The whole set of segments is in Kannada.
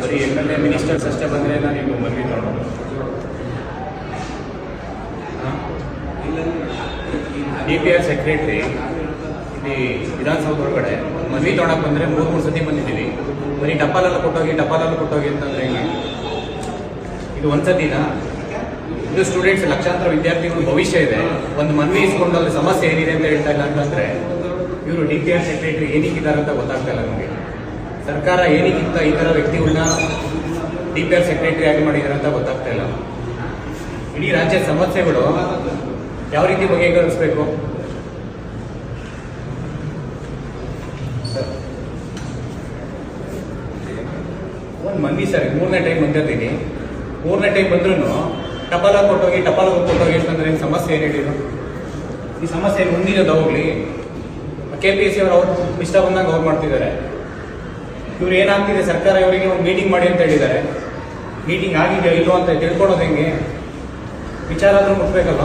ಬರೀ ಎಂ ಎಲ್ ಮಿನಿಸ್ಟರ್ಸ್ ಅಷ್ಟೇ ಬಂದರೆ ನಾನು ಮನವಿ ತಗೊಂಡು ಡಿ ಪಿ ಸೆಕ್ರೆಟ್ರಿ ಇಲ್ಲಿ ತೊಗೊಳಕ್ಕೆ ಬಂದರೆ ಮೂರು ಮೂರು ಸತಿ ಬಂದಿದ್ದೀವಿ. ಬರೀ ಟಪಾಲಲ್ಲಿ ಕೊಟ್ಟೋಗಿ ಟಪಾಲಲ್ಲಿ ಕೊಟ್ಟೋಗಿ ಅಂತಂದ್ರೆ ಇದು ಒಂದು ಇದು ಸ್ಟೂಡೆಂಟ್ಸ್ ಲಕ್ಷಾಂತರ ವಿದ್ಯಾರ್ಥಿಗಳ ಭವಿಷ್ಯ ಇದೆ. ಒಂದು ಮನವಿ ಇಸ್ಕೊಂಡು ಅಲ್ಲಿ ಸಮಸ್ಯೆ ಏನಿದೆ ಅಂತ ಹೇಳ್ತಾ ಇಲ್ಲ ಅಂತಂದ್ರೆ, ಇವರು ಡಿ ಪಿ ಆರ್ ಸೆಕ್ರೆಟರಿ ಏನಕ್ಕಿದ್ದಾರೆ ಅಂತ ಗೊತ್ತಾಗ್ತಾ ಇಲ್ಲ ನಮಗೆ. ಸರ್ಕಾರ ಏನಕ್ಕಿಂತ ಈ ಥರ ವ್ಯಕ್ತಿಗಳನ್ನ ಡಿ ಪಿ ಆರ್ ಸೆಕ್ರೆಟರಿ ಆಗಿ ಮಾಡಿದ್ದಾರೆ ಅಂತ ಗೊತ್ತಾಗ್ತಾ ಇಲ್ಲ. ಇಡೀ ರಾಜ್ಯದ ಸಮಸ್ಯೆಗಳು ಯಾವ ರೀತಿ ಬಗೆಹರಿಸಬೇಕು? ಒಂದು ಮಂದಿ ಸರ್, ಮೂರನೇ ಟೈಮ್ ಬಂದಿರ್ತೀನಿ ಮೂರನೇ ಟೈಮ್ ಬಂದ್ರೂ ಟಪಾಲ ಕೊಟ್ಟೋಗಿ ಟಪಾಲ ಕೊಟ್ಟೋಗಿ ಅಂತಂದ್ರೆ ಏನ್ ಸಮಸ್ಯೆ ಏನು ಹೇಳಿದ್ರು? ಈ ಸಮಸ್ಯೆ ಮುಂದಿನದ ಹೋಗ್ಲಿ. ಕೆ ಪಿ ಎಸ್ ಸಿ ಅವರು ಇಷ್ಟ ಬಂದಾಗ ಅವ್ರು ಮಾಡ್ತಿದ್ದಾರೆ. ಇವ್ರು ಏನಾಗ್ತಿದೆ, ಸರ್ಕಾರ ಇವರಿಗೆ ಒಂದು ಮೀಟಿಂಗ್ ಮಾಡಿ ಅಂತ ಹೇಳಿದ್ದಾರೆ. ಮೀಟಿಂಗ್ ಆಗಿದೆಯೋ ಇಲ್ಲೋ ಅಂತ ತಿಳ್ಕೊಳೋದು ಹೆಂಗೆ? ವಿಚಾರ ಆದ್ರೂ ಮುಟ್ಬೇಕಲ್ಲ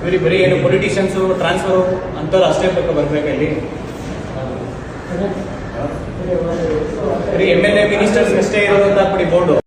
ಇವ್ರಿಗೆ ಬರೀ ಏನು ಪೊಲಿಟಿಷಿಯನ್ಸು ಟ್ರಾನ್ಸ್ಫರ್ ಅಂಥವ್ರು ಅಷ್ಟೇ ಬೇಕು ಬರ್ಬೇಕಾ ಇಲ್ಲಿ. ಬರೀ ಎಂ ಎಲ್ ಎ ಮಿನಿಸ್ಟರ್ಸ್ ಅಷ್ಟೇ ಇರೋದಂತ ಹಾಕ್ಬಿಡಿ ಬೋರ್ಡು